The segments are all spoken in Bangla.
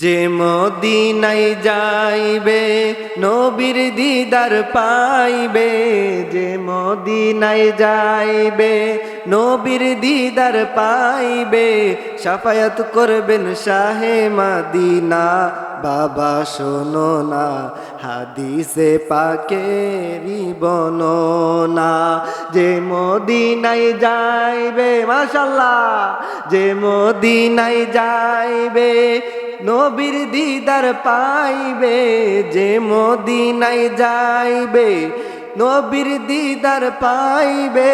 যে মদিনাই যাইবে, নবীর দিদার পাইবে। যে মদিনাই যাইবে, নবীর দিদার পাইবে। সাফায়াত করবেন শাহে মাদিনা। বাবা, শোনো না, হাদিসে পাকেরি বননা যে মদিনাই যাইবে, মাশাল্লাহ, যে মদিনাই যাইবে নবীর দিদার পাইবে যে মদিনাই যাইবে। নবীর দিদার পাইবে,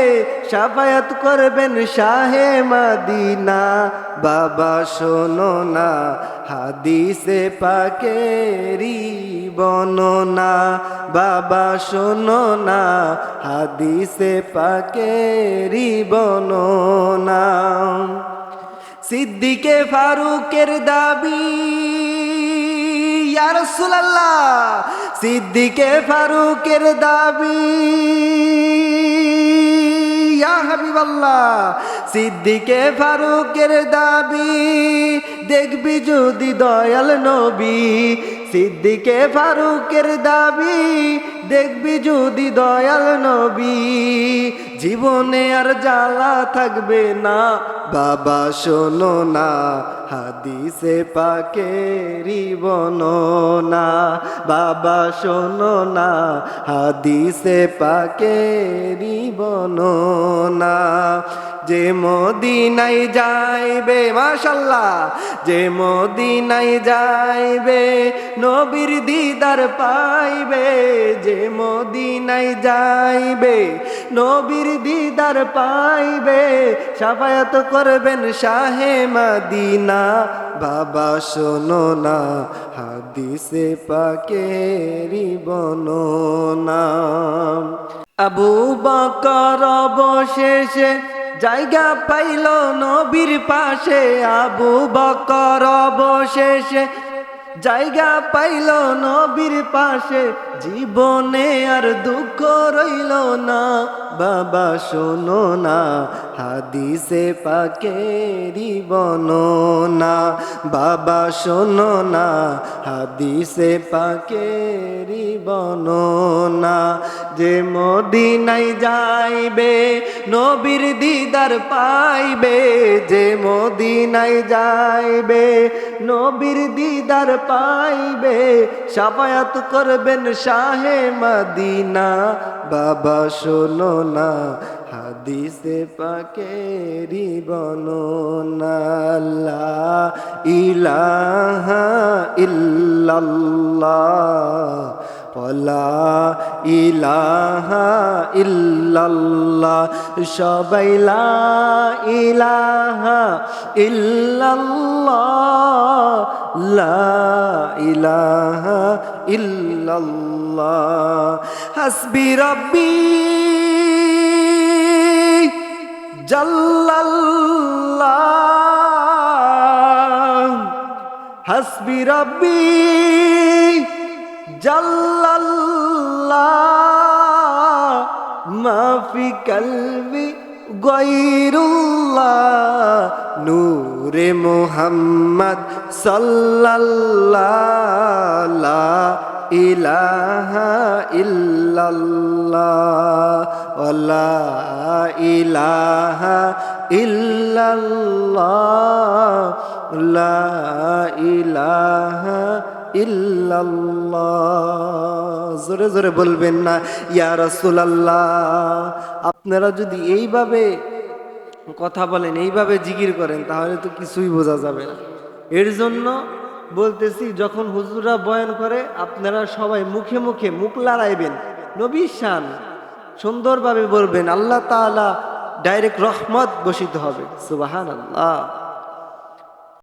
সাফায়াত করবেন শাহে মাদিনা। বাবা, শোনো না, হাদিসে পাকেরি বননা বাবা, শোনো না, হাদিসে পাকেরি বননা সিদ্দিকে ফারুকের দাবি। ইয়া রাসূলুল্লাহ, সিদ্দিকে ফারুকের দাবি। সিদ্দিকে ফারুকের দাবি। দেখবি যদি দয়াল নবী, সিদ্দিকে ফারুকের দাবি। দেখবি যদি দয়াল নবী, জীবনে আর জ্বালা থাকবে না। বাবা, শোনো না, হাদিসে পাকেরি বননা বাবা, শোনো না, হাদিসে পাকেরি বননা যে মদিনাই যাইবে, মাশাল্লাহ, যে মদিনাই যাইবে, নবীর দিদার পাইবে। যে মদিনাই যাইবে, নবীর দিদার পাইবে, সাফায়াত করবেন শাহে মাদিনা। বাবা, শোনো না, হাদিসে পাকেরি বননা আবু বকর অবশেষে জায়গা পাইল নবীর পাশে। আবু বকর অবশেষে জায়গা পাইল নবীর পাশে জীবনে আর দুঃখ রইল না। বাবা শোনো না, হাদিসে পাকেরি বননা বাবা শোনো না, হাদিসে পাকেরি বননা যে মদিনাই যাইবে, নবীর দিদার পাইবে। যে মদিনাই যাইবে, নবীর দিদার পাইবে। সাফায়াত করবেন শাহে মদিনা। বাবা শোনো না হাদিসে পাকেরি লা ইলাহা ইল্লাল্লাহ ওলা ইলাহা ইল্লাল্লাহ, সবাই লা ইলাহা ইল্লাল্লাহ, লা ইলাহা ইল্লাল্লাহ, হাসবি রব্বি জাল্লাল্লাহ হাসবি রব্বি জাল্লাল্লাহ মাফি কলবি গৈরুল্লাহ নূরে মোহাম্মদ সাল্লাল্লাহ ইলাহা ইল্লাল্লাহ। ওলা ইলাহা ইল্লাল্লাহ লা ইলাহা ইল্লাল্লাহ। জোরে জোরে বলবেন না, ইয়া রাসূলুল্লাহ। আপনারা যদি এইভাবে কথা বলেন, এইভাবে জিকির করেন, তাহলে তো কিছুই বোঝা যাবে না। এর জন্য বলতেছি, যখন হুজুরা বয়ান করে, আপনারা সবাই মুখে মুখে মুখ লড়াইবেন। নবী শান। সুন্দরভাবে বলবেন আল্লাহ তালা ডাইরেক্ট রহমত বসিত হবে। সুবাহান আল্লাহ